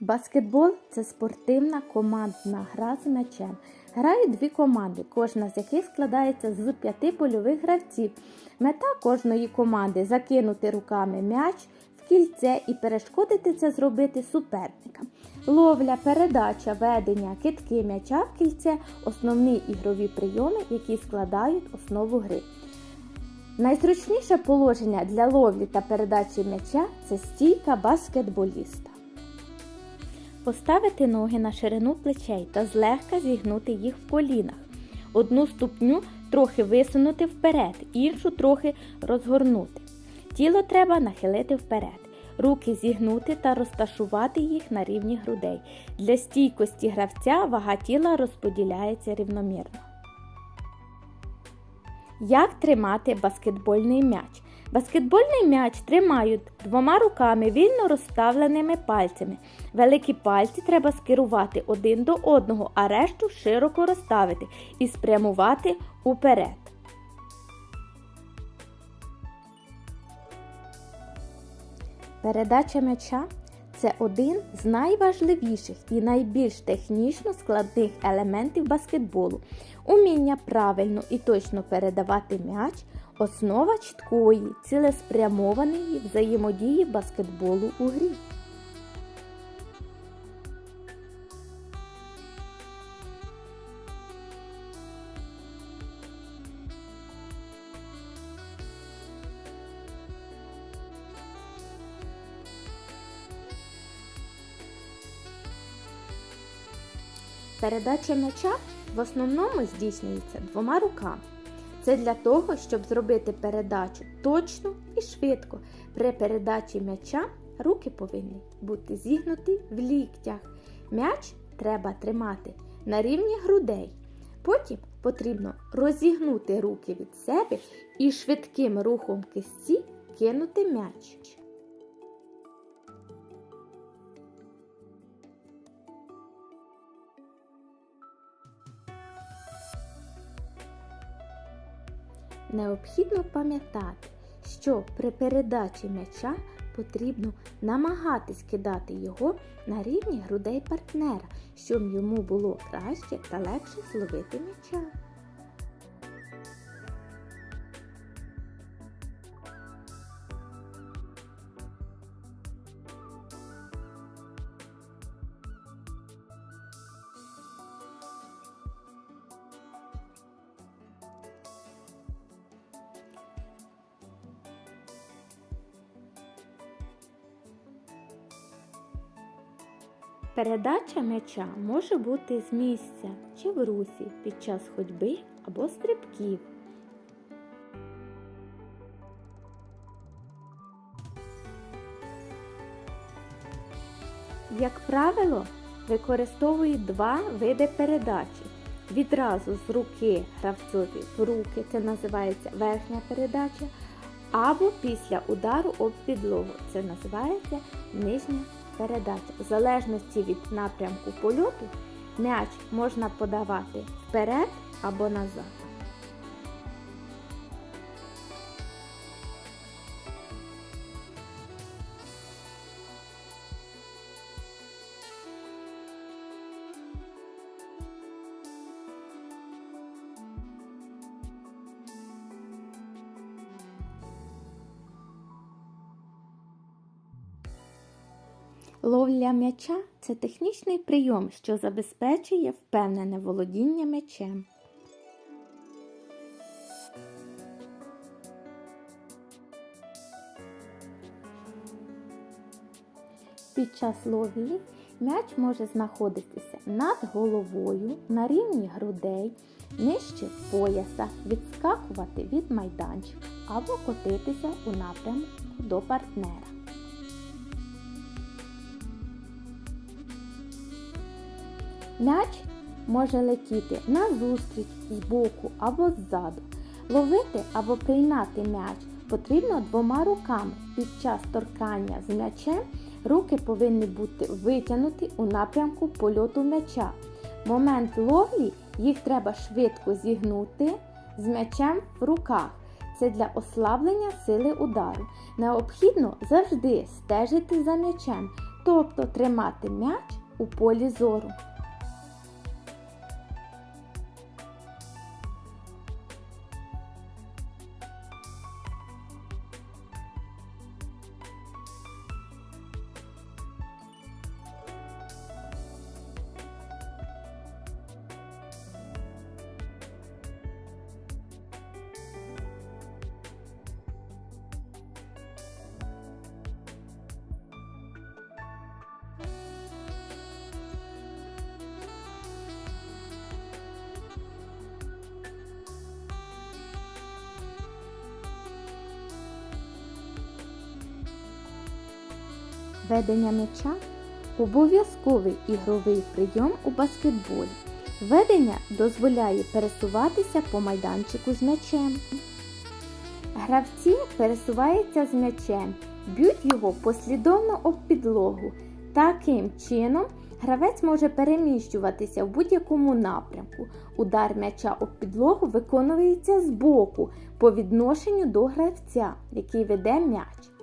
Баскетбол це спортивна командна гра з м'ячем. Грають дві команди, кожна з яких складається з п'яти польових гравців. Мета кожної команди закинути руками м'яч в кільце і перешкодити це зробити суперникам. Ловля, передача, ведення, китки м'яча в кільце основні ігрові прийоми, які складають основу гри. Найзручніше положення для ловлі та передачі м'яча це стійка баскетболіста. Поставити ноги на ширину плечей та злегка зігнути їх в колінах. Одну ступню трохи висунути вперед, іншу трохи розгорнути. Тіло треба нахилити вперед. Руки зігнути та розташувати їх на рівні грудей. Для стійкості гравця вага тіла розподіляється рівномірно. Як тримати баскетбольний м'яч? Баскетбольний м'яч тримають двома руками вільно розставленими пальцями. Великі пальці треба скерувати один до одного, а решту широко розставити і спрямувати уперед. Передача м'яча це один з найважливіших і найбільш технічно складних елементів баскетболу. Уміння правильно і точно передавати м'яч основа чіткої, цілеспрямованої взаємодії баскетболу у грі. Передача м'яча в основному здійснюється двома руками. Це для того, щоб зробити передачу точно і швидко. При передачі м'яча руки повинні бути зігнуті в ліктях. М'яч треба тримати на рівні грудей. Потім потрібно розігнути руки від себе і швидким рухом кисті кинути м'яч. Необхідно пам'ятати, що при передачі м'яча потрібно намагатись кидати його на рівні грудей партнера, щоб йому було краще та легше зловити м'яча. Передача м'яча може бути з місця чи в русі під час ходьби або стрибків. Як правило, використовують два види передачі. Відразу з руки гравцові в руки, це називається верхня передача, або після удару об підлогу, це називається нижня передача. В залежності від напрямку польоту м'яч можна подавати вперед або назад. Ловля м'яча це технічний прийом, що забезпечує впевнене володіння м'ячем. Під час ловлі м'яч може знаходитися над головою, на рівні грудей, нижче пояса, відскакувати від майданчика або котитися у напрямку до партнера. М'яч може летіти назустріч, збоку або ззаду. Ловити або приймати м'яч потрібно двома руками. Під час торкання з м'ячем руки повинні бути витягнуті у напрямку польоту м'яча. В момент ловлі їх треба швидко зігнути з м'ячем в руках. Це для ослаблення сили удару. Необхідно завжди стежити за м'ячем тобто тримати м'яч у полі зору. Ведення м'яча обов'язковий ігровий прийом у баскетболі. Ведення дозволяє пересуватися по майданчику з м'ячем. Гравці пересуваються з м'ячем, б'ють його послідовно об підлогу. Таким чином гравець може переміщуватися в будь-якому напрямку. Удар м'яча об підлогу виконується збоку по відношенню до гравця, який веде м'яч.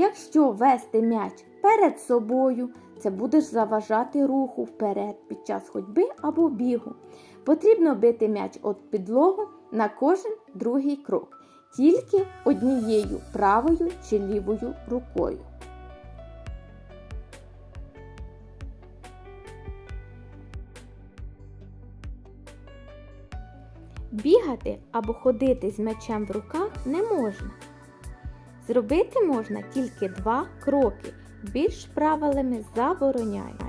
Якщо вести м'яч перед собою, це будеш заважати руху вперед під час ходьби або бігу. Потрібно бити м'яч від підлогу на кожен другий крок, тільки однією правою чи лівою рукою. Бігати або ходити з м'ячем в руках не можна. Зробити можна тільки два кроки, більш правилами забороняють.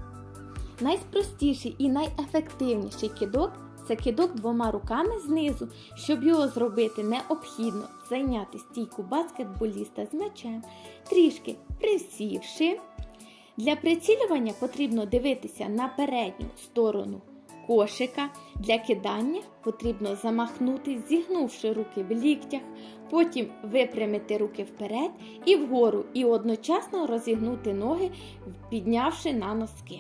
Найспростіший і найефективніший кидок це кидок двома руками знизу. Щоб його зробити, необхідно зайняти стійку баскетболіста з м'ячем, трішки присівши. Для прицілювання потрібно дивитися на передню сторону кошика. Для кидання потрібно замахнути, зігнувши руки в ліктях, потім випрямити руки вперед і вгору, і одночасно розігнути ноги, піднявши на носки.